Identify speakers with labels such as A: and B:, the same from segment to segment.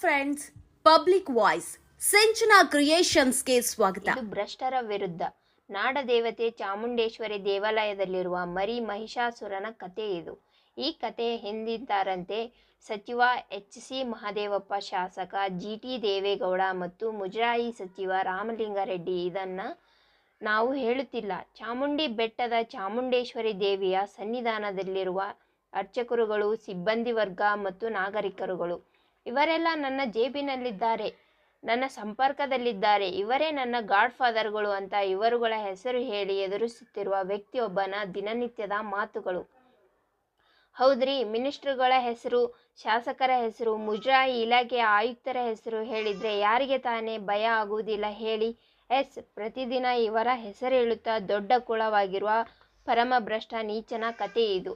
A: Friends public voice Sinchana ಕ್ರಿಯೇಷನ್ಸ್ಗೆ ಸ್ವಾಗತ.
B: ಇದು ಭ್ರಷ್ಟರ ವಿರುದ್ಧ. ನಾಡದೇವತೆ ಚಾಮುಂಡೇಶ್ವರಿ ದೇವಾಲಯದಲ್ಲಿರುವ ಮರಿ ಮಹಿಷಾಸುರನ ಕತೆ ಇದು. ಈ ಕತೆ ಹಿಂದಿದ್ದಾರಂತೆ ಸಚಿವ ಎಚ್ ಸಿ ಮಹದೇವಪ್ಪ ಶಾಸಕ ಜಿ ಟಿ ದೇವೇಗೌಡ ಮತ್ತು ಮುಜರಾಯಿ ಸಚಿವ ರಾಮಲಿಂಗಾರೆಡ್ಡಿ. ಇದನ್ನು ನಾವು ಹೇಳುತ್ತಿಲ್ಲ. ಚಾಮುಂಡಿ ಬೆಟ್ಟದ ಚಾಮುಂಡೇಶ್ವರಿ ದೇವಿಯ ಸನ್ನಿಧಾನದಲ್ಲಿರುವ ಅರ್ಚಕರುಗಳು, ಸಿಬ್ಬಂದಿ ವರ್ಗ ಮತ್ತು ನಾಗರಿಕರುಗಳು. ಇವರೆಲ್ಲ ನನ್ನ ಜೇಬಿನಲ್ಲಿದ್ದಾರೆ, ನನ್ನ ಸಂಪರ್ಕದಲ್ಲಿದ್ದಾರೆ, ಇವರೇ ನನ್ನ ಗಾಡ್ ಫಾದರ್ಗಳು ಅಂತ ಇವರುಗಳ ಹೆಸರು ಹೇಳಿ ಎದುರಿಸುತ್ತಿರುವ ವ್ಯಕ್ತಿಯೊಬ್ಬನ ದಿನನಿತ್ಯದ ಮಾತುಗಳು. ಹೌದ್ರಿ, ಮಿನಿಸ್ಟ್ರುಗಳ ಹೆಸರು, ಶಾಸಕರ ಹೆಸರು, ಮುಜರಾಯಿ ಇಲಾಖೆಯ ಆಯುಕ್ತರ ಹೆಸರು ಹೇಳಿದ್ರೆ ಯಾರಿಗೆ ತಾನೇ ಭಯ ಆಗುವುದಿಲ್ಲ ಹೇಳಿ. ಎಸ್, ಪ್ರತಿದಿನ ಇವರ ಹೆಸರು ಹೇಳುತ್ತಾ ದೊಡ್ಡ ಕುಳವಾಗಿರುವ ಪರಮಭ್ರಷ್ಟ ನೀಚನ ಕತೆ ಇದು.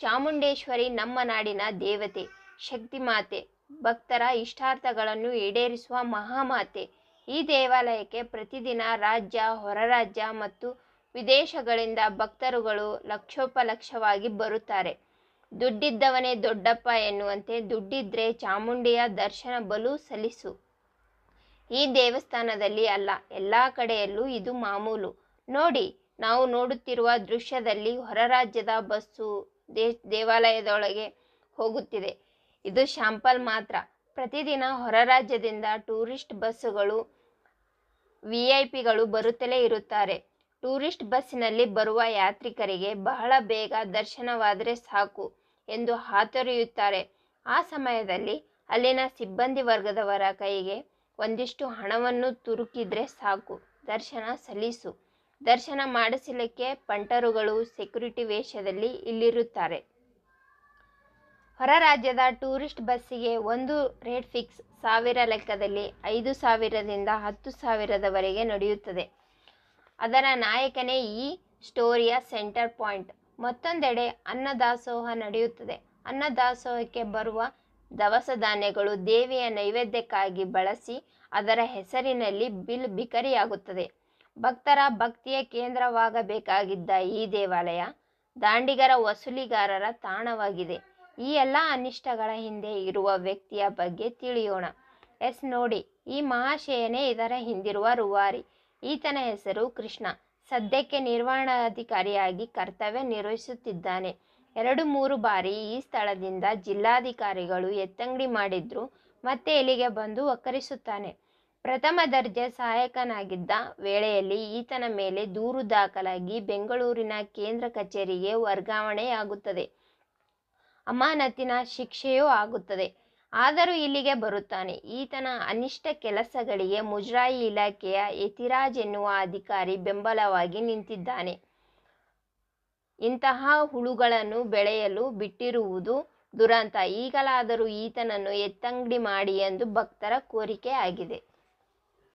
B: ಚಾಮುಂಡೇಶ್ವರಿ ನಮ್ಮ ನಾಡಿನ ದೇವತೆ, ಶಕ್ತಿಮಾತೆ ಭಕ್ತರ ಇಷ್ಟಾರ್ಥಗಳನ್ನು ಈಡೇರಿಸುವ ಮಹಾಮಾತೆ. ಈ ದೇವಾಲಯಕ್ಕೆ ಪ್ರತಿದಿನ ರಾಜ್ಯ, ಹೊರರಾಜ್ಯ ಮತ್ತು ವಿದೇಶಗಳಿಂದ ಭಕ್ತರುಗಳು ಲಕ್ಷೋಪಲಕ್ಷವಾಗಿ ಬರುತ್ತಾರೆ. ದುಡ್ಡಿದ್ದವನೇ ದೊಡ್ಡಪ್ಪ ಎನ್ನುವಂತೆ ದುಡ್ಡಿದ್ರೆ ಚಾಮುಂಡಿಯ ದರ್ಶನ ಬಲು ಸಲ್ಲಿಸು. ಈ ದೇವಸ್ಥಾನದಲ್ಲಿ ಅಲ್ಲ, ಎಲ್ಲ ಕಡೆಯಲ್ಲೂ ಇದು ಮಾಮೂಲು. ನೋಡಿ, ನಾವು ನೋಡುತ್ತಿರುವ ದೃಶ್ಯದಲ್ಲಿ ಹೊರರಾಜ್ಯದ ಬಸ್ಸು ದೇ, ದೇವಾಲಯದೊಳಗೆ ಹೋಗುತ್ತಿದೆ. ಇದು ಶಾಂಪಲ್ ಮಾತ್ರ. ಪ್ರತಿದಿನ ಹೊರ ರಾಜ್ಯದಿಂದ ಟೂರಿಸ್ಟ್ ಬಸ್ಸುಗಳು ವಿ ಐ ಪಿಗಳು ಬರುತ್ತಲೇ ಇರುತ್ತಾರೆ. ಟೂರಿಸ್ಟ್ ಬಸ್ಸಿನಲ್ಲಿ ಬರುವ ಯಾತ್ರಿಕರಿಗೆ ಬಹಳ ಬೇಗ ದರ್ಶನವಾದರೆ ಸಾಕು ಎಂದು ಹಾತೊರೆಯುತ್ತಾರೆ. ಆ ಸಮಯದಲ್ಲಿ ಅಲ್ಲಿನ ಸಿಬ್ಬಂದಿ ವರ್ಗದವರ ಕೈಗೆ ಒಂದಿಷ್ಟು ಹಣವನ್ನು ತುರುಕಿದ್ರೆ ಸಾಕು. ದರ್ಶನ ಸಲ್ಲಿಸು. ದರ್ಶನ ಮಾಡಿಸಲಿಕ್ಕೆ ಪಂಟರುಗಳು ಸೆಕ್ಯುರಿಟಿ ವೇಷದಲ್ಲಿ ಇಲ್ಲಿರುತ್ತಾರೆ. ಹೊರ ರಾಜ್ಯದ ಟೂರಿಸ್ಟ್ ಬಸ್ಸಿಗೆ ಒಂದು ರೇಟ್ ಫಿಕ್ಸ್ ಸಾವಿರ ಲೆಕ್ಕದಲ್ಲಿ ಐದು ಸಾವಿರದಿಂದ ಹತ್ತು ಸಾವಿರದವರೆಗೆ ನಡೆಯುತ್ತದೆ. ಅದರ ನಾಯಕನೇ ಈ ಸ್ಟೋರಿಯ ಸೆಂಟರ್ ಪಾಯಿಂಟ್. ಮತ್ತೊಂದೆಡೆ ಅನ್ನದಾಸೋಹ ನಡೆಯುತ್ತದೆ. ಅನ್ನದಾಸೋಹಕ್ಕೆ ಬರುವ ದವಸ ಧಾನ್ಯಗಳು ದೇವಿಯ ನೈವೇದ್ಯಕ್ಕಾಗಿ ಬಳಸಿ ಅದರ ಹೆಸರಿನಲ್ಲಿ ಬಿಲ್ ಬಿಕರಿಯಾಗುತ್ತದೆ. ಭಕ್ತರ ಭಕ್ತಿಯ ಕೇಂದ್ರವಾಗಬೇಕಾಗಿದ್ದ ಈ ದೇವಾಲಯ ದಾಂಡಿಗರ ವಸೂಲಿಗಾರರ ತಾಣವಾಗಿದೆ. ಈ ಎಲ್ಲ ಅನಿಷ್ಟಗಳ ಹಿಂದೆ ಇರುವ ವ್ಯಕ್ತಿಯ ಬಗ್ಗೆ ತಿಳಿಯೋಣ. ಎಸ್, ನೋಡಿ. ಈ ಮಹಾಶಯನೇ ಇದರ ಹಿಂದಿರುವ ರೂವಾರಿ. ಈತನ ಹೆಸರು ಕೃಷ್ಣ. ಸದ್ಯಕ್ಕೆ ನಿರ್ವಹಣಾಧಿಕಾರಿಯಾಗಿ ಕರ್ತವ್ಯ ನಿರ್ವಹಿಸುತ್ತಿದ್ದಾನೆ. ಎರಡು ಮೂರು ಬಾರಿ ಈ ಸ್ಥಳದಿಂದ ಜಿಲ್ಲಾಧಿಕಾರಿಗಳು ಎತ್ತಂಗಡಿ ಮಾಡಿದ್ರು, ಮತ್ತೆ ಇಲ್ಲಿಗೆ ಬಂದು ಒಕ್ಕರಿಸುತ್ತಾನೆ ಪ್ರಥಮ ದರ್ಜೆ ಸಹಾಯಕನಾಗಿದ್ದ ವೇಳೆಯಲ್ಲಿ ಈತನ ಮೇಲೆ ದೂರು ದಾಖಲಾಗಿ ಬೆಂಗಳೂರಿನ ಕೇಂದ್ರ ಕಚೇರಿಗೆ ವರ್ಗಾವಣೆಯಾಗುತ್ತದೆ. ಅಮಾನತಿನ ಶಿಕ್ಷೆಯೂ ಆಗುತ್ತದೆ. ಆದರೂ ಇಲ್ಲಿಗೆ ಬರುತ್ತಾನೆ. ಈತನ ಅನಿಷ್ಟ ಕೆಲಸಗಳಿಗೆ ಮುಜರಾಯಿ ಇಲಾಖೆಯ ಯತಿರಾಜ್ ಎನ್ನುವ ಅಧಿಕಾರಿ ಬೆಂಬಲವಾಗಿ ನಿಂತಿದ್ದಾನೆ. ಇಂತಹ ಹುಳುಗಳನ್ನು ಬೆಳೆಯಲು ಬಿಟ್ಟಿರುವುದು ದುರಂತ. ಈಗಲಾದರೂ ಈತನನ್ನು ಎತ್ತಂಗಡಿ ಮಾಡಿ ಎಂದು ಭಕ್ತರ ಕೋರಿಕೆ ಆಗಿದೆ.